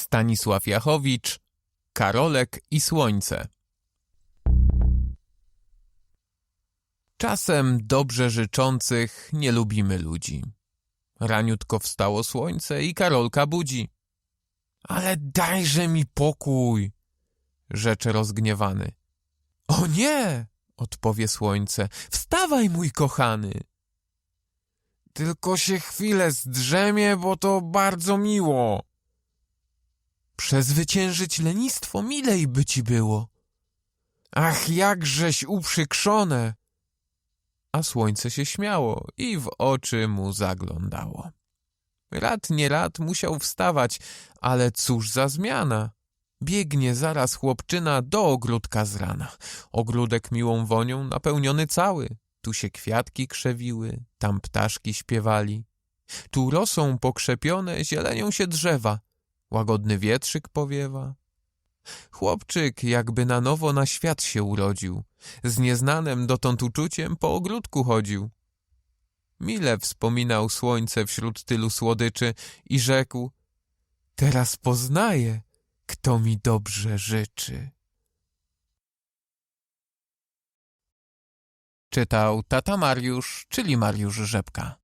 Stanisław Jachowicz, Karolek i Słońce. Czasem dobrze życzących nie lubimy ludzi. Raniutko wstało słońce i Karolka budzi. Ale dajże mi pokój, rzecze rozgniewany. O nie, odpowie słońce, wstawaj mój kochany. Tylko się chwilę zdrzemie, bo to bardzo miło. Przezwyciężyć lenistwo milej by ci było. Ach, jakżeś uprzykrzone! A słońce się śmiało i w oczy mu zaglądało. Rad nie rad musiał wstawać, ale cóż za zmiana. Biegnie zaraz chłopczyna do ogródka z rana. Ogródek miłą wonią napełniony cały. Tu się kwiatki krzewiły, tam ptaszki śpiewali. Tu rosą pokrzepione, zielenią się drzewa. Łagodny wietrzyk powiewa. Chłopczyk jakby na nowo na świat się urodził. Z nieznanym dotąd uczuciem po ogródku chodził. Mile wspominał słońce wśród tylu słodyczy i rzekł Teraz poznaję, kto mi dobrze życzy. Czytał tata Mariusz, czyli Mariusz Rzepka.